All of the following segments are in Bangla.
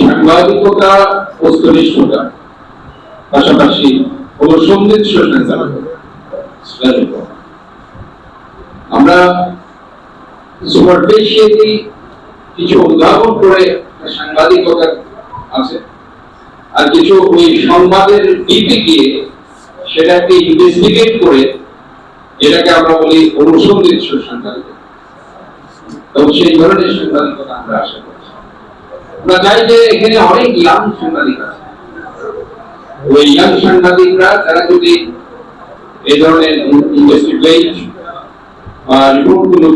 সাংবাদিকতা বস্তুনিষ্ঠতা পাশাপাশি হলো সৌন্দর্য আমরা সুপারফিশিয়ালি কিছু উদ্ভাবন করে সাংবাদিকতা আছে। আর কিছু ওই সংবাদের ডিপে গিয়ে সেটাকে ইনভেস্টিগেট করে যেটাকে আমরা বলি অনুসন্ধিত সাংবাদিকতা এবং সেই ধরনের সাংবাদিকতা আমরা আশা করছি আমরা যে এখানে অনেক ইয়াং সাংবাদিক আছে। ওই ইয়াং সাংবাদিকরা, তারা যদি এই ধরনের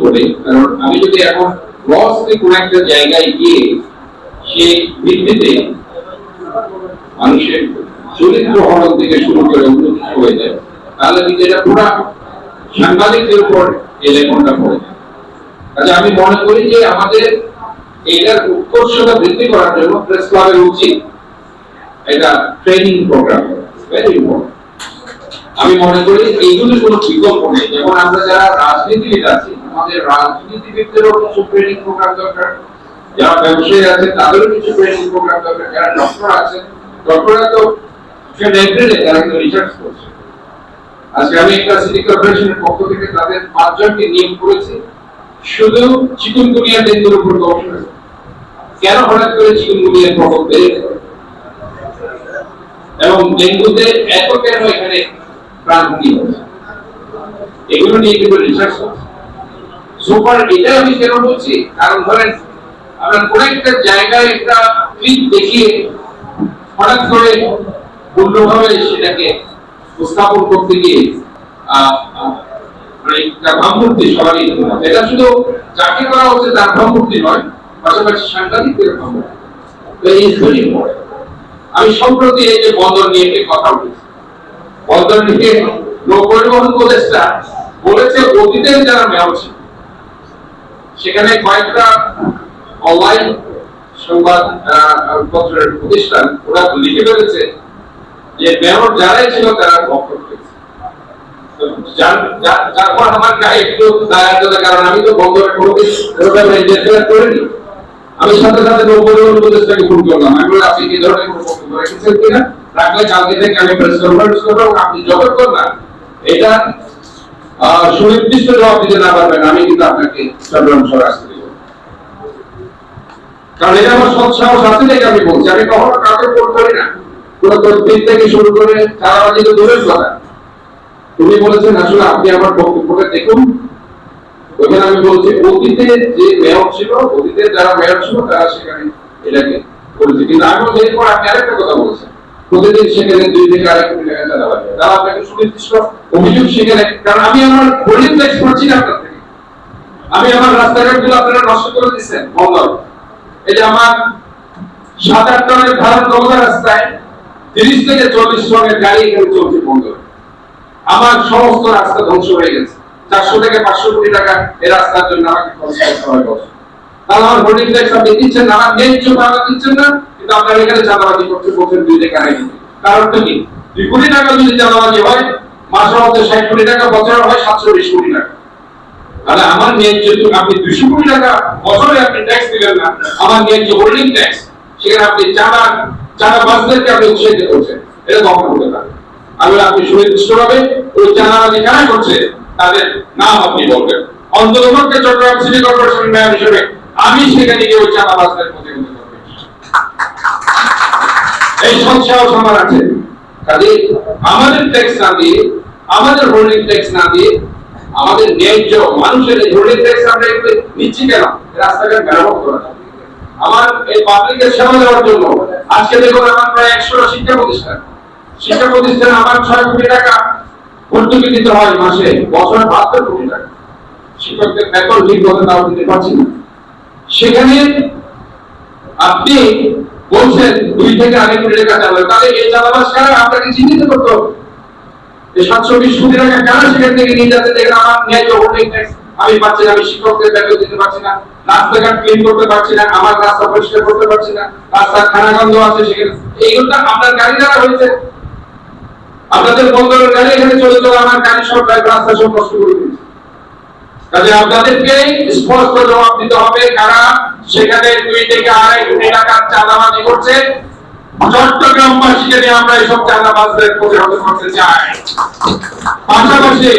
করে, কারণ আমি যদি এখন একটা জায়গায় গিয়ে সেই ভিত্তিতে মানুষের চরিত্র হরণ থেকে শুরু করে অন্য কিছু হয়ে যায়, তাহলে কিন্তু এটা পুরা সাংবাদিকদের উপর এই লেখনটা পড়ে কাজে আমি মনে করি যে আমাদের এটার উৎকর্ষতা বৃদ্ধি করার জন্য প্রেস ক্লাবের উচিত এটা ট্রেনিং প্রোগ্রাম ভেরি ইম্পর্টেন্ট আমি মনে করি এইগুলির কোনো বিকল্প নেই। যেমন আমরা যারা রাজনীতিবিদ আছি, আমাদের রাজনীতিবিদদেরও কিছু ট্রেনিং প্রোগ্রাম দরকার, যারা ব্যবসায়ী আছে তাদেরও কিছু ট্রেনিং প্রোগ্রাম দরকার, যারা ডক্টর আছে ডক্টররা তো সে লাইব্রেরি তারা কিন্তু রিসার্চ করছে। আজকে আমি একটা সিটি কর্পোরেশনের পক্ষ থেকে তাদের পাঁচজনকে নিয়োগ করেছি। শুধু চিকুনগুনিয়া ডেঙ্গুর উপর গবেষণা কেন হঠাৎ করে চিকুনগুনিয়ার প্রকোপ বেড়ে গেল? এবং ডেঙ্গুতে এত কেন এখানে প্রাণহানি হচ্ছে এগুলো নিয়ে কিন্তু রিসার্চ সুপার এটা আমি কেন বলছি? কারণ ধরেন কোন একটা জায়গায় একটা ক্লিপ দেখিয়ে হঠাৎ করে পূর্ণভাবে সেটাকে উপস্থাপন করতে গিয়ে মানে একটা ভাবমূর্তি সবারই এটা শুধু যাকে করা হচ্ছে তার ভাবমূর্তি নয় পাশাপাশি সাংবাদিকদের. আমি সম্প্রতি এই যে বন্দর নিয়ে একটি কথা বলেছি। বন্দর নিয়ে নৌপরিবহন উপদেষ্টা বলেছে, অতীতের যারা ছিল, সেখানে কয়েকটা অনলাইন সংবাদ পত্রের প্রতিষ্ঠান ওরা লিখে ফেলেছে যে মেয়র যারাই ছিল তারা বক্তব্য যার- পর আমার গায়ে একটু দায় কারণ আমি তো বন্দরে এরকম ইন্টারফেয়ার করিনি। আমি সাথে সাথে নৌপরিবহন উপদেষ্টাকে ফোন করলাম। আমি বললাম, আপনি কি ধরনের কোনো বক্তব্য রেখেছেন কিনা? রাখলে কালকে থেকে আমি প্রেস কনফারেন্স করব আপনি যতক্ষণ না এটা সুনির্দিষ্ট জবাব দিতে না পারবেন, আমি কিন্তু আপনাকে চট্টগ্রাম শহর আসতে কারণ এটা আমার সৎ সাহস আছে দেখে আমি বলছি? আমি কখনো কাউকে ফোন করি না। কোনো তদবির থেকে শুরু করে চালাবাজি তো দূরের কথা। তুমি বলেছেন, আসলে আপনি আমার বক্তব্যটা দেখুন ওখানে আমি বলছি, অতীতে যে মেয়র ছিল অতীতে যারা মেয়র ছিল, তারা সেখানে এটাকে করেছে। কিন্তু আমি বলছি, এরপর আপনি আরেকটা কথা বলছেন। প্রতিদিন সেখানে দুই থেকে আড়াই কোটি টাকা হয়। তারা আপনাকে সুনির্দিষ্ট অভিযোগ সেখানে কারণ আমি আমার পাচ্ছি না আপনার থেকে। আমি আমার রাস্তাঘাটগুলো আপনারা নষ্ট করে দিচ্ছেন এই যে আমার সাত আট টনের ধারণ রাস্তায় তিরিশ থেকে চল্লিশ টনের গাড়ি এখানে চলছে বন্দর আমার সমস্ত রাস্তা ধ্বংস হয়ে গেছে। চারশো থেকে পাঁচশো কোটি টাকা এই রাস্তার জন্য আমাকে খরচ করতে তাহলে আমার দিচ্ছেন না টাকা দিচ্ছেন না, কিন্তু আপনার এখানে চাঁদাবাজি বলছেন দুই আড়াই কারণটা কি? দুই কোটি টাকা যদি চাঁদাবাজি হয় মাসের মধ্যে ষাট কোটি টাকা, বছরে হয় সাতশো বিশ কোটি টাকা। তাহলে আমার আপনি দুশো কোটি টাকা, বছরে আপনি ট্যাক্স দিলেন না, আমার ন্যায্য হোল্ডিং ট্যাক্স সেখানে আপনি চাঁদা চাঁদা বাসদেরকে আপনি উৎসাহিত করছেন। এটা কখন হতে পারে আমি আপনি সুনির্দিষ্টভাবে ওই চাঁদাবাজি কারা করছে? তাদের নাম আপনি বলবেন। অন্ততপক্ষে চট্টগ্রাম সিটি কর্পোরেশন মেয়র হিসেবে আমি সেখানে গিয়ে ওই চাঁদাবাসদের প্রতিনিধি করব এই আছে। কাজে আমাদের ট্যাক্স না দিয়ে, আমাদের হোল্ডিং ট্যাক্স না দিয়ে, আমাদের ন্যায্য মানুষের এই হোল্ডিং ট্যাক্স আমরা একটু নিচ্ছি কেন? রাস্তাঘাট মেরামত করা আমার এই পাবলিকের সেবা দেওয়ার জন্য আজকে দেখুন আমার প্রায় একশোটা শিক্ষা প্রতিষ্ঠান। শিক্ষা প্রতিষ্ঠান আমার ছয় কোটি টাকা ভর্তুকি দিতে হয় মাসে শিক্ষকদের বেতন ঠিক মতো তাও দিতে পারছি না। সেখানে আপনি বলছেন, দুই থেকে আড়াই কোটি টাকা চালাবে তাহলে এই চালাবাস কারা আপনাকে চিহ্নিত সাতশো বিশ কোটি টাকা কেন সেখান থেকে নিয়ে যাচ্ছে আমার ন্যায্য হোল্ডিং আমি পাচ্ছি আমি শিক্ষকদের বেতন দিতে পারছি না, রাস্তাঘাট ক্লিন করতে পারছি না, আমার রাস্তা পরিষ্কার করতে পারছি না, রাস্তার খানাগন্ধ আছে সেখানে। এইগুলো আপনার গাড়ি দ্বারা হয়েছে। আপনাদের বন্দরের গাড়ি এখানে চলে চলে আমার গাড়ি সব রাস্তা সব নষ্ট করে দিয়েছে। কাজে আপনাদেরকে স্পষ্ট জবাব দিতে হবে, কারা সেখানে দুই থেকে আড়াই কোটি টাকার চাঁদাবাজি করছে। চট্টগ্রামবাসীকে নিয়ে আমরা এইসব চাঁদাবাজদের প্রতিহত করতে চাই। পাশাপাশি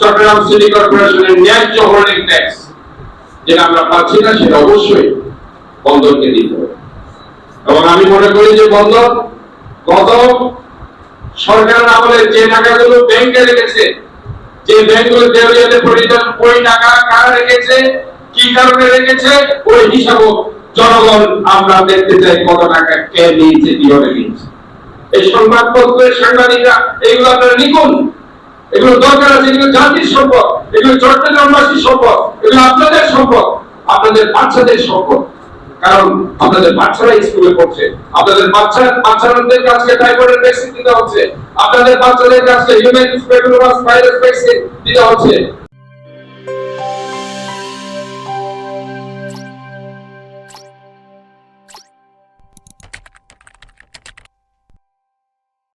চট্টগ্রাম সিটি কর্পোরেশনের ন্যায্য হোল্ডিং ট্যাক্স যেটা আমরা পাচ্ছি না, সেটা অবশ্যই বন্দরকে দিতে হবে। এবং আমি মনে করি যে বন্দর গত সরকার আমলে যে টাকাগুলো ব্যাংকে রেখেছে, যে ব্যাংকগুলো দেউলিয়াতে পরিণত ওই টাকা কারা রেখেছে, কি কারণে রেখেছে, ওই হিসাব জনগণ আমরা দেখতে চাই কত টাকা কে নিয়েছে, কীভাবে নিয়েছে। এই সংবাদপত্রের সাংবাদিকরা, এগুলো আপনারা লিখুন। এগুলো দরকার আছে, এগুলো জাতির সম্পদ, এগুলো চট্টগ্রামবাসীর সম্পদ, এগুলো আপনাদের সম্পদ, আপনাদের বাচ্চাদের সম্পদ। কারণ আপনাদের বাচ্চারা স্কুলে পড়ছে, আপনাদের বাচ্চা বাচ্চাদের কাছে টাইফয়েডের ভ্যাকসিন দিতে হচ্ছে, আপনাদের বাচ্চাদের কাছে হিউম্যান স্পেকুলোমাস ভাইরাস ভ্যাকসিন দিতে হচ্ছে।